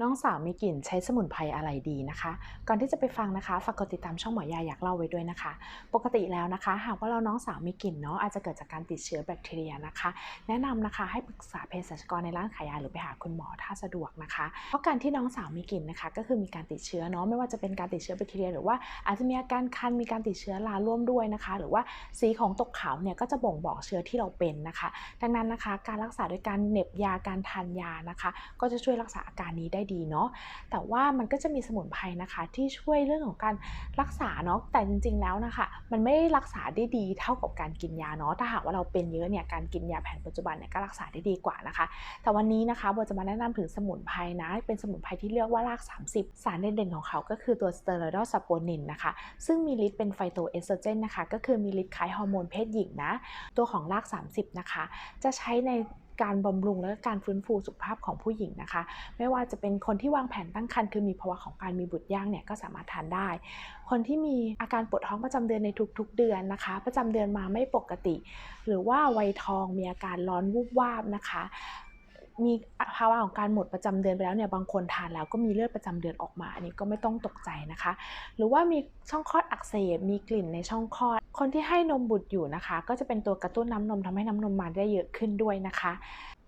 น้องสาวมีกลิ่นใช้สมุนไพรอะไรดีนะคะ ก่อนที่จะไปฟังนะคะ ฝากกดติดตามช่องหมอยาอยากเล่าไว้ด้วยนะคะ ปกติแล้วนะคะ หากว่าเราน้องสาวมีกลิ่นเนาะอาจจะเกิดจากการติดเชื้อแบคทีเรียนะคะ แนะนำนะคะให้ปรึกษาเภสัชกรในร้านขายยาหรือไปหาคุณหมอถ้าสะดวกนะคะ เพราะการที่น้องสาวมีกลิ่นนะคะ ก็คือมีการติดเชื้อเนาะไม่ว่าจะเป็นการติดเชื้อแบคทีเรีย หรือว่าอาจจะมีอาการคันมีการติดเชื้อราร่วมด้วยนะคะ หรือว่าสีของตกขาวเนี่ยก็จะบ่งบอกเชื้อที่เราเป็นนะคะ ดังนั้นนะคะ การรักษาโดยการเหน็บยาการทานยานะคะ ก็จะช่วยรักษาอาการนี้ได้ดีเนาะแต่ว่ามันก็จะมีสมุนไพรนะคะ ที่ช่วยเรื่องของการรักษาเนาะแต่จริง ๆ แล้วนะคะ มันไม่ได้รักษาได้ดีเท่ากับการกินยาเนาะถ้าหากว่าเราเป็นเยอะเนี่ยการกินยาแผนปัจจุบันเนี่ยก็รักษาได้ดีกว่านะคะ แต่วันนี้นะคะโบจะมาแนะนำถึงสมุนไพรนะ เป็นสมุนไพรที่เรียกว่าราก 30 สารเด่นๆของเขาก็คือตัวสเตอรอยดอลซาโปนินนะคะ ซึ่งมีฤทธิ์เป็นไฟโตเอสโตรเจนนะคะ ก็คือมีฤทธิ์คล้ายฮอร์โมนเพศหญิงนะ ตัวของราก 30 นะคะ จะใช้ใน การบำรุงและการฟื้นฟูสุขภาพของผู้หญิงนะคะ ไม่ว่าจะเป็นคนที่วางแผนตั้งครรภ์คือมีภาวะของการมีบุตรยากเนี่ยก็สามารถทานได้ คนที่มีอาการปวดท้องประจำเดือนในทุกๆเดือนนะคะ ประจำเดือนมาไม่ปกติ หรือว่าวัยทองมีอาการร้อนวูบวาบนะคะ มีภาวะของการหมดประจำเดือนไปแล้วเนี่ยบางคนทานแล้วก็มีเลือดประจำเดือนออกมา อันนี้ก็ไม่ต้องตกใจนะคะ หรือว่ามีช่องคลอดอักเสบมีกลิ่นในช่องคลอด คนที่ให้นมบุตรอยู่นะคะ ก็จะเป็นตัวกระตุ้นน้ำนมทำให้น้ำนมมาได้เยอะขึ้นด้วยนะคะ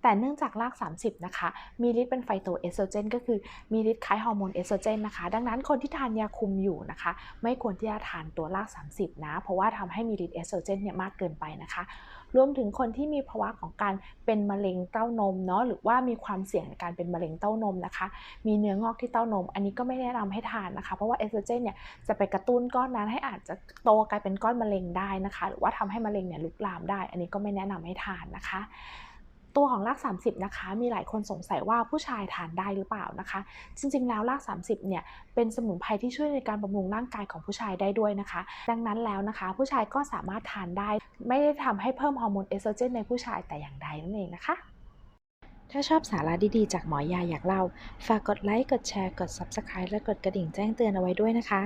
แต่เนื่องจากราก 30 นะคะ มีฤทธิ์เป็นไฟโตเอสโตรเจนก็คือมีฤทธิ์คล้ายฮอร์โมนเอสโตรเจนนะคะ ดังนั้นคนที่ทานยาคุมอยู่นะคะ ไม่ควรที่จะทานตัวราก 30 นะ เพราะว่าทำให้มีฤทธิ์เอสโตรเจนเนี่ยมากเกินไปนะคะ รวมถึงคนที่มีภาวะของการเป็นมะเร็งเต้านมเนาะหรือว่ามีความเสี่ยงในการเป็นมะเร็งเต้านมนะคะ มีเนื้องอกที่เต้านม อันนี้ก็ไม่แนะนำให้ทานนะคะ เพราะว่าเอสโตรเจนเนี่ยจะไปกระตุ้นก้อนนั้นให้อาจจะโตกลายเป็นก้อนมะเร็งได้นะคะ หรือว่าทำให้มะเร็งเนี่ยลุกลามได้ อันนี้ก็ไม่แนะนำให้ทานนะคะ ตัวของราก 30 นะคะ มีหลายคนสงสัยว่าผู้ชายทานได้หรือเปล่านะคะ จริง ๆ แล้วราก 30 เนี่ย เป็นสมุนไพรที่ช่วยในการบำรุงร่างกายของผู้ชายได้ด้วยนะคะ ดังนั้นแล้วนะคะ ผู้ชายก็สามารถทานได้ ไม่ได้ทำให้เพิ่มฮอร์โมนเอสโตรเจนในผู้ชายแต่อย่างใดนั่นเองนะคะ ถ้าชอบสาระดีๆ จากหมอยาอยากเล่า ฝากกดไลค์ กดแชร์ กด Subscribe และกดกระดิ่งแจ้งเตือนเอาไว้ด้วยนะคะ